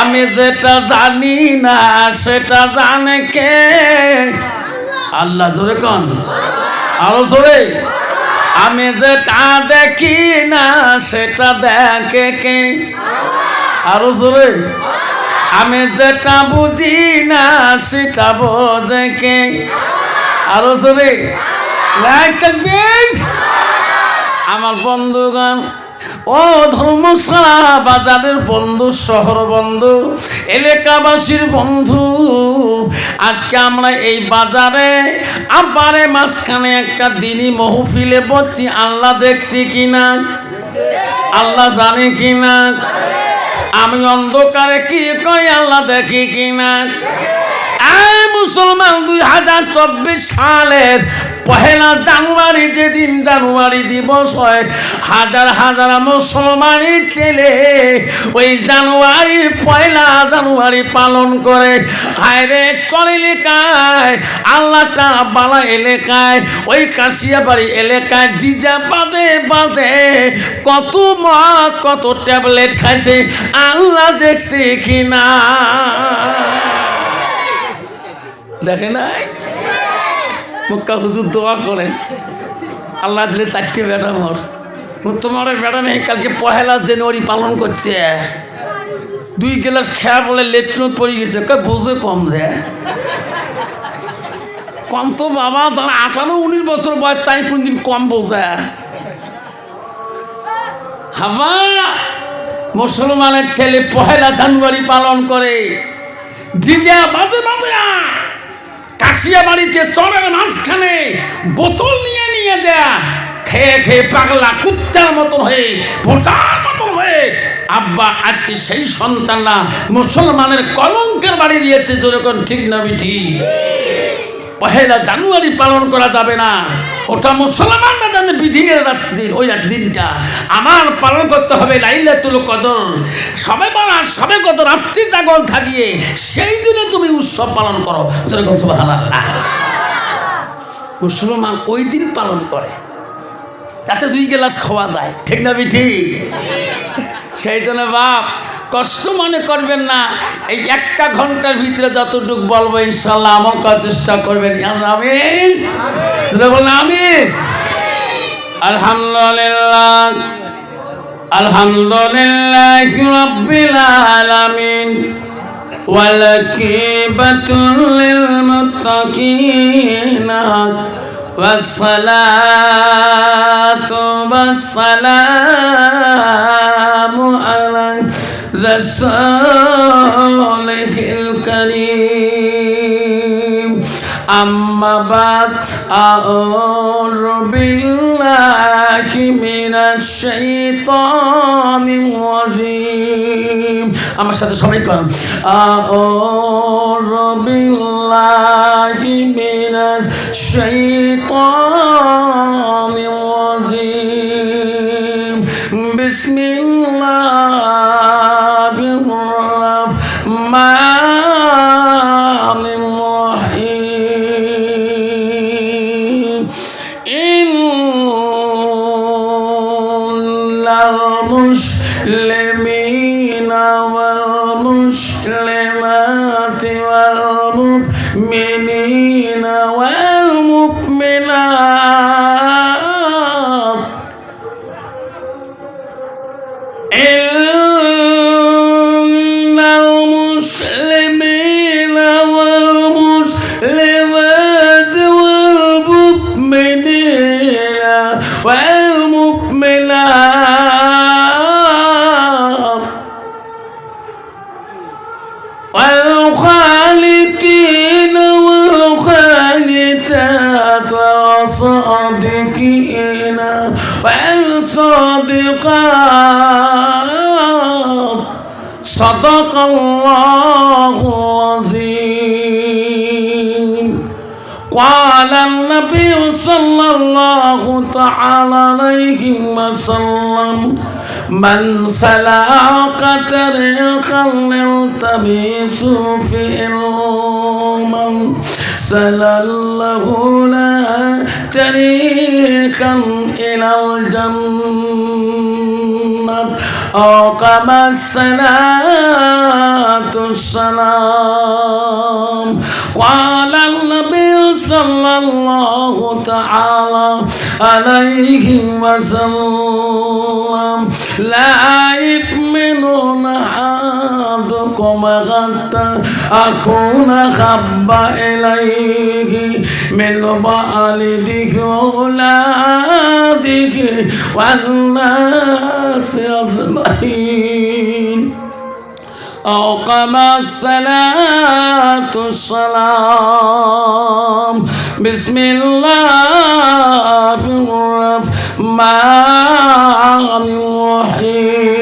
আমি যেটা জানি না, সেটা জানে কে? আল্লাহ জোরে কন। আরও জোরে। আমি যেটা দেখি না, সেটা দেখে কে? আরও জোরে। আমি যেটা বুঝি না, সেটা বোঝে কে? আরও জোরে। আমার বন্ধুগণ ও ধর্মশালা, বাজারের বন্ধু, শহর বন্ধু, এলাকাবাসীর বন্ধু, আজকে আমরা এই বাজারে আবারে মাঝখানে একটা দিনই মহফিলে বলছি আল্লাহ দেখছি কিনা? আল্লাহ জানে কিনা? আমি অন্ধকারে কি কই আল্লাহ দেখি কিনা? মুসলমান দুই হাজার চব্বিশ সালের পহেলা জানুয়ারি যেদিন জানুয়ারি দিবস হয়, হাজার হাজার মুসলমানের ছেলে ওই জানুয়ারি, পয়লা জানুয়ারি পালন করে। হায়রে চলে এলাকায় আল্লাহ বালা এলাকায়, ওই কাশিয়াবাড়ি এলাকায় ডিজা বাজে বাজে। কত মদ, কত ট্যাবলেট খাইছে, আল্লাহ দেখছে কিনা। দেখে নাই? মুক্কা হুজুর দোয়া করেন। আল্লাহ দিলে চারটে বেটা মোর। তোমার বেটা নেই কালকে পহেলা জানুয়ারি পালন করছে। দুই গেলাস খেয়া বলে লেট্রিন পড়ে গেছে। কে বুঝে কম যে। কম তো বাবা, তার আঠারো উনিশ বছর বয়স, তাই কোনদিন কম বোঝে। হাবা, মুসলমানের ছেলে পহেলা জানুয়ারি পালন করে। ডিজে বাজে বাজে। কাশিয়া বাড়িতে চরের মাঝখানে বোতল নিয়ে নিয়ে যা খেয়ে খেয়ে পাগলা কুত্তার মতন হয়ে, ভোটার মতন হয়ে। আব্বা, আজকে সেই সন্তানরা মুসলমানের কলঙ্কের বাড়ি দিয়েছে যেরকম ঠিক না বিঠি পহেলা জানুয়ারি পালন করা যাবে না। ওটা মুসলমানরা জানে বিধিনের দিন ওই দিনটা। আমার পালন করতে হবে লাইলাতুল কদর। সবে বলা সবে কত রাত্রি জাগল থাকিয়ে সেই দিনে তুমি উৎসব পালন করো। মুসলমান ওই দিন পালন করে। তাতে দুই গ্লাস খাওয়া যায়। ঠিক না বিঠি? সেই জন্য বাপ কষ্ট মনে করবেন না এই একটা ঘন্টার ভিতরে যতটুকু বলবো ইনশাল্লাহ আমার করার চেষ্টা করবেন আমি বললাম আমি আলহামদুলিল্লাহ আলহামদুলিল্লাহ রব্বিল আলামিন والكيبة للمتقين والصلاة والسلام على رسوله الكريم أما بعد أعوذ بالله من الشيطان الرجيم আমার সাথে সবাই করেন أعوذ بالله من الشيطان الرجيم بسم الله صدق الله العظيم. قال النبي صلى الله تعالى عليه وسلم من سلك طريقا يلتمس في علما سلله لا طريقا إلى الجنة. أو كما السلام السلام قال النبي صلى الله تعالى عليه وسلم لا يؤمن أحدكم حتى أكون خب إليه من والده وأولاده والناس أجمعين. أو الصلاة السلام بسم الله الرحمن الرحيم.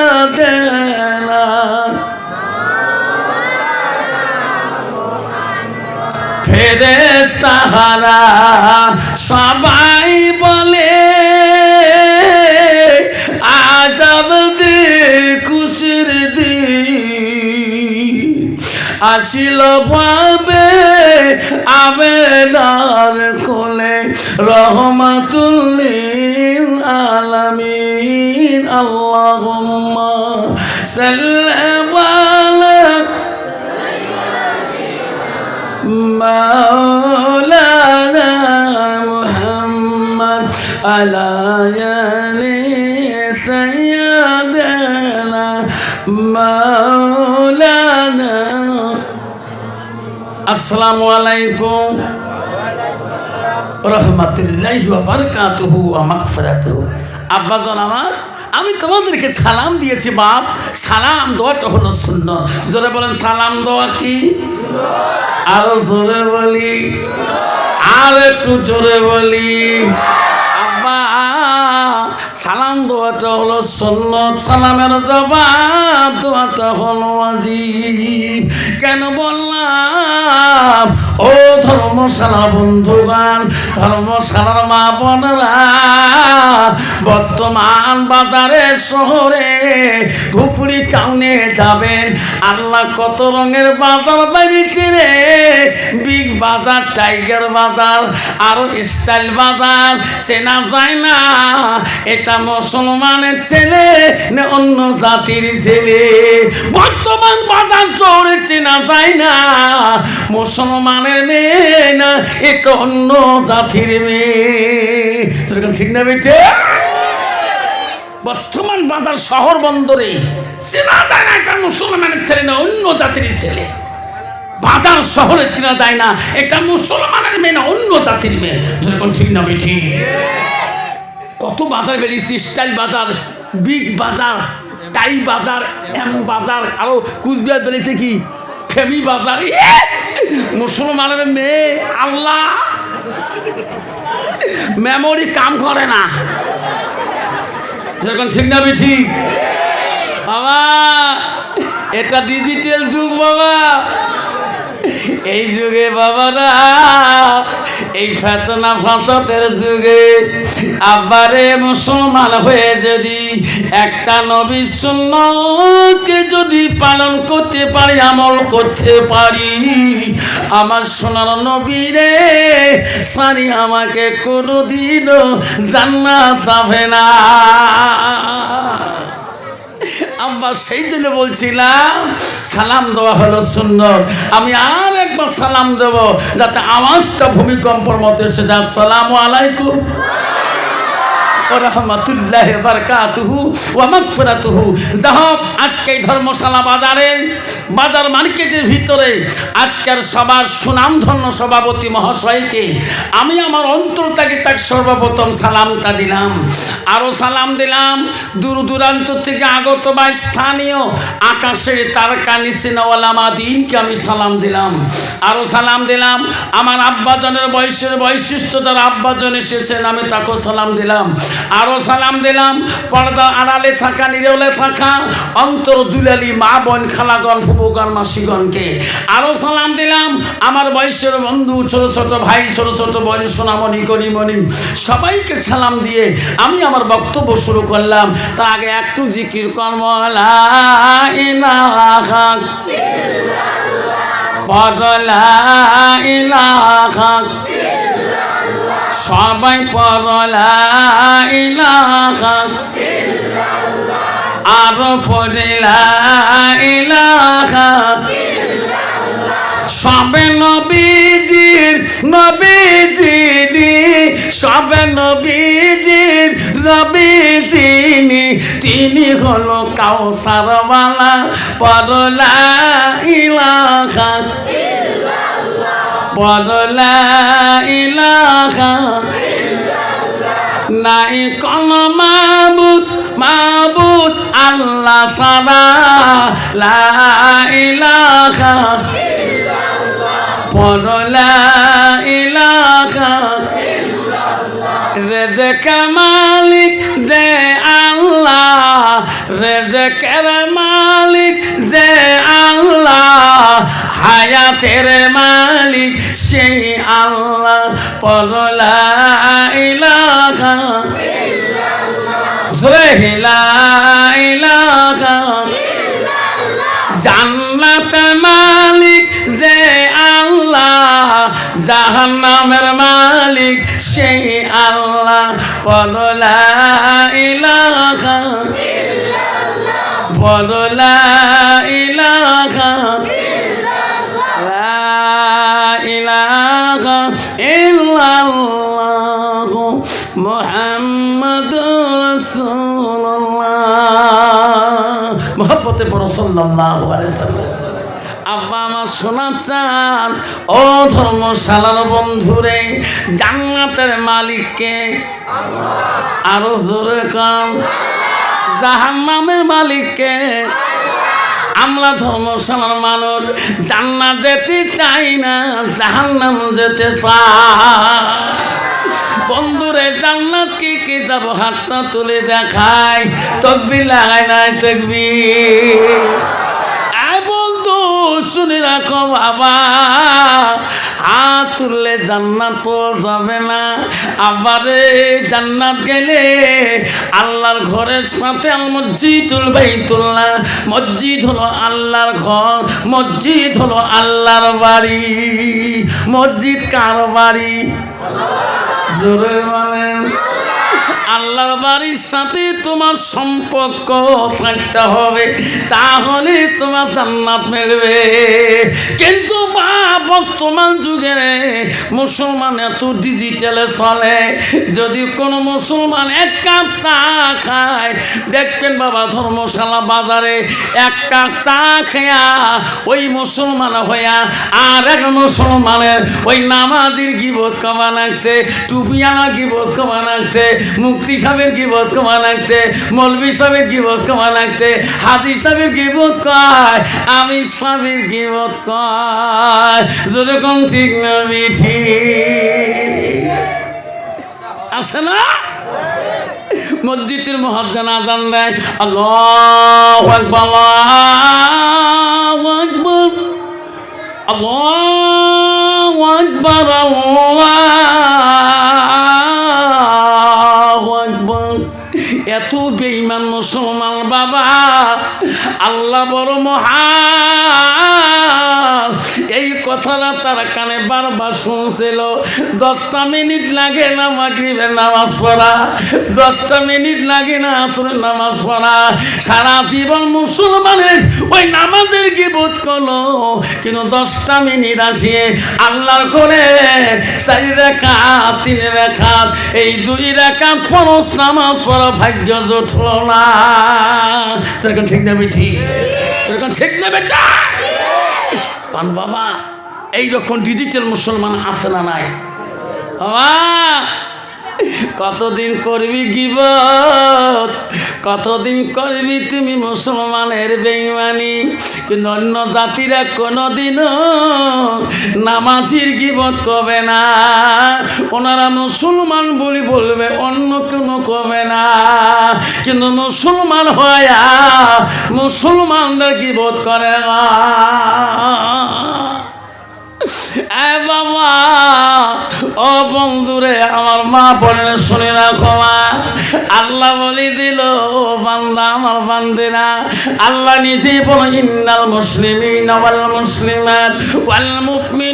সৈয়াদেলা ফেরে সাহারা সবাই বলে আজ আমাদের খুশির দিন। আসিল পাবে আবেদার কোলে রহমাতুল্লি আলামিন আল্লাহুম্মা সাল্লাম আলা مولانا محمد على آل سيدنا مولانا السلام عليكم রহমতুল্লাহ বারকাতুহু আমাকফরাতুহু আব্বাজন আমার, আমি তোমাদেরকে সালাম দিয়েছি বাপ। সালাম দেওয়াটা হলো শূন্য জোরে বলেন, সালাম দেওয়া কি? আরও জোরে বলি, আর একটু জোরে বলি। আব্বা, সালাম দেওয়াটা হলো সন্ন্যত সালামের জবাব দেওয়াটা হলো আজিব কেন বললাম? ও ধর্মশালা বন্ধুগান ধর্মশালার মা বোনেরা বর্তমান বাজারে, শহরে ধুপুরি টাউনে যাবেন। আল্লাহ কত রঙের বাজার বাড়িছে রে। বিগ বাজার, টাইগার বাজার, আরও স্টাইল বাজার, চেনা যায় না। এটা মুসলমানের ছেলে না অন্য জাতির ছেলে? বর্তমান বাজার চৌড়ে চেনা যায় না। মুসলমানের মেয়ে না, এটা অন্য জাতির মেয়ে। তোর ঠিক না বেটে? বর্তমান বাজার শহর বন্দরে চেনা যায় না একটা মুসলমানের ছেলে না, অন্য জাতির ছেলে। বাজার শহরে চেনা যায় না, একটা মুসলমানের মেয়ে না, অন্য জাতির মেয়ে। যেরকম ঠিক না বেঠি কত বাজার বেরিয়েছে, স্টাইল বাজার, বিগ বাজার, টাই বাজার, এম বাজার, আরও কুচবিহার বেরিয়েছে কি? ফেমি বাজার! মুসলমানের মেয়ে, আল্লাহ। মেমোরি কাম করে না। যখন ঠিক। না বেঠি বাবা এটা ডিজিটাল যুগ বাবা। এই যুগে বাবারা, এই ফেতনা ফাঁসতের যুগে আবারে মুসলমান হয়ে যদি একটা নবী সুন্নতকে যদি পালন করতে পারি, আমল করতে পারি, আমার সোনার নবী রে সারি আমাকে কোনোদিনও জান্নাত যাবে না। আব্বা সেই জন্য বলছিলাম, সালাম দেওয়া হলো সুন্দর। আমি আর একবার সালাম দেব, যাতে আওয়াজটা ভূমিকম্পর মতো এসে সালাম আলাইকুম। ও রহমতুল্লাহ বারকাতুহু ওয়া মাগফিরাতুহু। যাহোক আজকে ধর্মশালা বাজারে, বাজার মার্কেটের ভিতরে আজকের সবার সুনামধন্য সভাপতি মহাশয়কে আমি আমার অন্তর থেকে তার সর্বপ্রথম সালামটা দিলাম। আরও সালাম দিলাম দূর দূরান্ত থেকে আগত বা স্থানীয় আকাশের তারকা নিসিনওয়ালা মাদিনকে আমি সালাম দিলাম। আরও সালাম দিলাম আমার আব্বাজনের বয়সের বৈশিষ্ট্য তার আব্বাজন এসেছেন আমি তাকেও সালাম দিলাম। আরও সালাম দিলাম, পর্দা আড়ালে থাকা, নিরলে থাকা, অন্তর দুলালি মা বোন, খালাগণ ফুবুগণ মাসিগণকে। আরও সালাম দিলাম, আমার বয়সের বন্ধু, ছোট ছোট ভাই, ছোট ছোট বোন, সোনামণি, করিমণি, সবাইকে সালাম দিয়ে আমি আমার বক্তব্য শুরু করলাম। তার আগে একটু জিকির কর্ম, লা ইলাহা পগলা ইলাহা সবাই পগলা ইলাহা আর পড়লা সবে নবীজির, নবীজিনি, সবে নবীজির, নবীজিনি। তিনি হলো কাউসারওয়ালা পরলা ইলাহা পরলা ইলাহা নাই কোন মাবুদ মাবুদ আল্লাহ সারা লা ইলাহা পরলা ইলাহা মালিক যে আল্লাহ, রেজেকের মালিক যে আল্লাহ। হায়াতের মালিক, সেই আল্লাহ পরলা জান্নাত মালিক, যে আল্লাহ জাহান্নামের মালিক, সেই আল্লাহ পরলা ইলাহা পরলা মহব্বতে বড় সাল্লাল্লাহু আলাইহি আব্বা আমার শোনা চান ও ধর্মশালার বন্ধুরে, জান্নাতের মালিককে আরও জোরে কান। জাহান্নামের মালিককে আমরা ধর্মশালার মানুষ, জান্নাত যেতে চাই না, জাহান্নাম যেতে চাই। বন্ধুরে জান্নাত কি কি যাব? হাতটা তুলে দেখায় তকবি লাগাই নাই তকবি আয় বন্ধু, শুনে রাখো বাবা। হাত তুললে জান্নাত পাওয়া যাবে না। আবারে জান্নাত গেলে আল্লাহর ঘরের সাথে মসজিদুল বাইতুল্লাহ, মসজিদ হলো আল্লাহর ঘর, মসজিদ হলো আল্লাহর বাড়ি। মসজিদ কার বাড়ি? জোরে বলেন। আল্লাহর বাড়ির সাথে তোমার সম্পর্ক থাকতে হবে, তাহলে তোমার জান্নাত মিলবে। কিন্তু মা বর্তমান যুগে মুসলমান এত ডিজিটালে চলে, যদি কোনো মুসলমান এক কাপ চা খায়, দেখবেন বাবা ধর্মশালা বাজারে এক কাপ চা খেয়া ওই মুসলমান হইয়া আর এক মুসলমানের ওই নামাজির গিবোধ কমা লাগছে টুপিয়ালা গিবোধ কমা লাগছে মুক্তি সাহেবের গিবোধ কমা লাগছে মৌলবী সাহেবের গিবোধ কমা লাগছে হাদি সাহেবের গিবোধ কয় আমি স্বামীর গিবোধ কয়। যেরকম ঠিক না মিঠি আছে না? মসজিদের মহাজান আজান দেয়, আল্লাহু আকবার আল্লাহু আকবার, আল্লাহু এত বেঈমান মুসলমান বাবা আল্লাহ বড় এই কথাটা তার কানে বারবার শুনছিল। দশটা মিনিট লাগে না মাগরিবের নামাজ পড়া। দশটা মিনিট লাগে না আসরের নামাজ পড়া। সারা জীবন মুসলমানের ওই নামাজের কি বোধ করল। কিন্তু দশটা মিনিট আসিয়ে আল্লাহর করে চারি রেখা তিন রেখা এই দুই রেখা ফরস নামাজ পড়া ভাগ্য জুটল না। সেরকম ঠিক না বেঠি এরকম ঠিক না বেটা? পান বাবা। এই যখন ডিজিটাল মুসলমান আছে না নাই? বাবা কতদিন করবি গিবত? কতদিন করবি তুমি মুসলমানের বেইমানি কিন্তু অন্য জাতিরা কোনোদিনও নামাজির গিবত কবে না। ওনারা মুসলমান বলি বলবে, অন্য কোনো কবে না। কিন্তু মুসলমান হয়া মুসলমানদের গিবত করে না। বাবা ও বন্ধুরে, আমার মা বলেন শুনে রাখো মা। আল্লাহ বলি দিল, বান্দা আমার বান্দিরা, আল্লাহ নিজে বলো, ইন্নাল মুসলিমিন ওয়াল মুসলিমাত ওয়াল মুমিনিন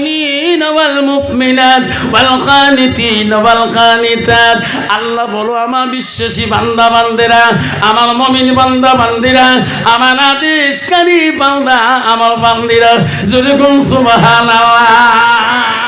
আল্লাহ বলো, আমার বিশ্বাসী বান্দা বান্দিরা, আমার মমিন বান্দা বান্দিরা, আমার আদেশকারী বান্দা, আমার বান্দিরা, জোরে গুন সুবহানাল্লাহ।